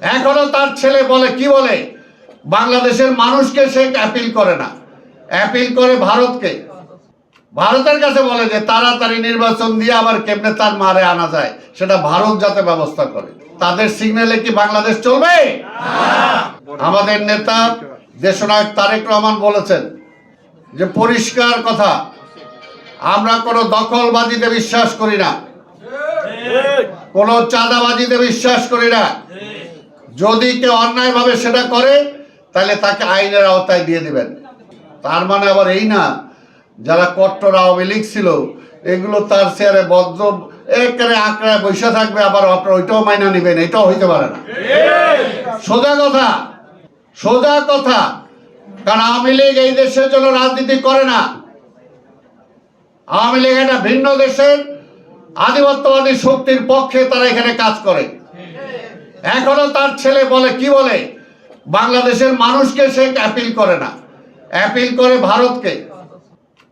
এখনও তার ছেলে বলে কি বলে? বাংলাদেশের মানুষকে সে অ্যাপিল করে না। অ্যাপিল করে ভারতকে। ভারতের কাছে বলে যে তাড়াতাড়ি নির্বাচন দিয়ে আবার কেমনে তার মারে আনা যায় সেটা ভারত যাতে ব্যবস্থা করে। তাদের সিগন্যালে কি বাংলাদেশ চলবে? আমাদের নেতা দেশনায়ক তারেক রহমান বলেছেন যে পরিষ্কার কথা আমরা কোনো দখলবাজিতে বিশ্বাস করি না। কোনো চাঁদাবাজিতে বিশ্বাস করি না। যদি কেউ অন্যায়ভাবে সেটা করে, তাহলে তাকে আইনের আওতায় দিয়ে দিবেন। তার মানে আবার এই না, যারা কট্টর আওয়ামী লীগ ছিল, এগুলো তার চেয়ারে বদ্ধ একেবারে আঁকড়ায় বসে থাকবে, আবার ওইটাও মাইনা নেবেন, এটাও হইতে পারে না। সোজা কথা সোজা কথা, কারণ আওয়ামী লীগ এই দেশের জন্য রাজনীতি করে না। আওয়ামী লীগ একটা ভিন্ন দেশের আধিপত্যবাদী শক্তির পক্ষে তারা এখানে কাজ করে। এখনও তার ছেলে বলে কি বলে? বাংলাদেশের মানুষকে সে অ্যাপিল করে না। অ্যাপিল করে ভারতকে।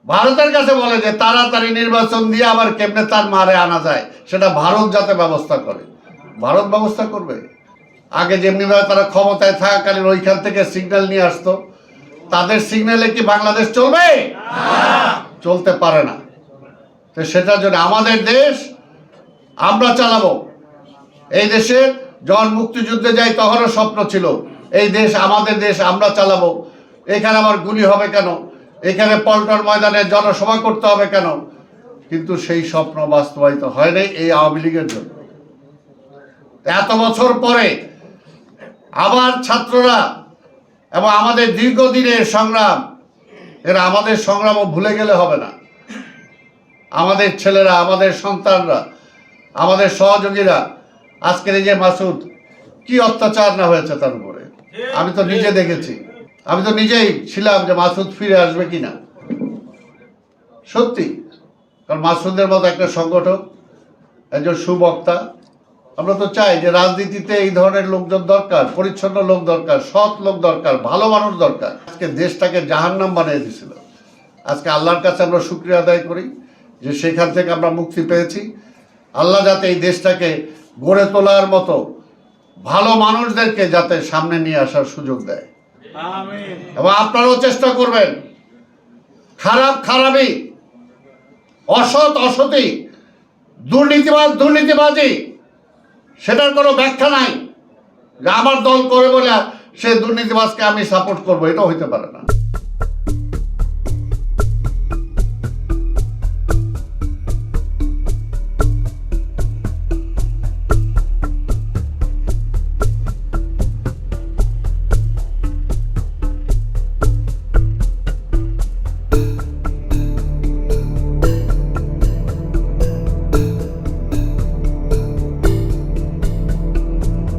ভারতের কাছে বলে যে তাড়াতাড়ি নির্বাচন দিয়ে আবার কেমনে তার মারে আনা যায় সেটা ভারত যাতে ব্যবস্থা করে। ভারত ব্যবস্থা করবে। আগে যেমনিভাবে তারা ক্ষমতায় থাকাকালীন ওইখান থেকে সিগন্যাল নিয়ে আসতো। তাদের সিগন্যালে কি বাংলাদেশ চলবে? চলতে পারে না। তো সেটার জন্য আমাদের দেশ আমরা চালাবো। এই দেশে যখন মুক্তিযুদ্ধে যাই তখনও স্বপ্ন ছিল, এই দেশ, আমাদের দেশ, আমরা চালাবো। এখানে আমার গুলি হবে কেন? এখানে পল্টন ময়দানে জনসভা করতে হবে কেন? কিন্তু সেই স্বপ্ন বাস্তবায়িত হয় নাই এই আওয়ামী লীগের জন্য। এত বছর পরে আবার ছাত্ররা এবং আমাদের দীর্ঘদিনের সংগ্রাম, এরা আমাদের সংগ্রামও ভুলে গেলে হবে না। আমাদের ছেলেরা, আমাদের সন্তানরা, আমাদের সহযোগীরা আজকের এই যে মাসুদ, কি অত্যাচার না হয়েছে তার উপরে? আমি তো নিজে দেখেছি। আমি তো নিজেই ছিলাম যে মাসুদ ফিরে আসবে কিনা। সত্যি, কারণ মাসুদের মতো একটা সংগঠক, একজন সুবক্তা, আমরা তো চাই যে রাজনীতিতে এই ধরনের লোকজন দরকার, পরিচ্ছন্ন লোক দরকার, সৎ লোক দরকার, ভালো মানুষ দরকার। আজকে দেশটাকে জাহান্নাম বানিয়ে দিয়েছিল। আজকে আল্লাহর কাছে আমরা শুক্রিয়া আদায় করি যে সেখান থেকে আমরা মুক্তি পেয়েছি। আল্লাহ যাতে এই দেশটাকে গড়ে তোলার মতো ভালো মানুষদেরকে যাতে সামনে নিয়ে আসার সুযোগ দেয়। এবং আপনারাও চেষ্টা করবেন। খারাপ খারাপই অসৎ অসতই দুর্নীতিবাজ দুর্নীতিবাজি সেটার কোনো ব্যাখ্যা নাই। যে আমার দল করে বলে সে দুর্নীতিবাজকে আমি সাপোর্ট করব এটাও হইতে পারে না।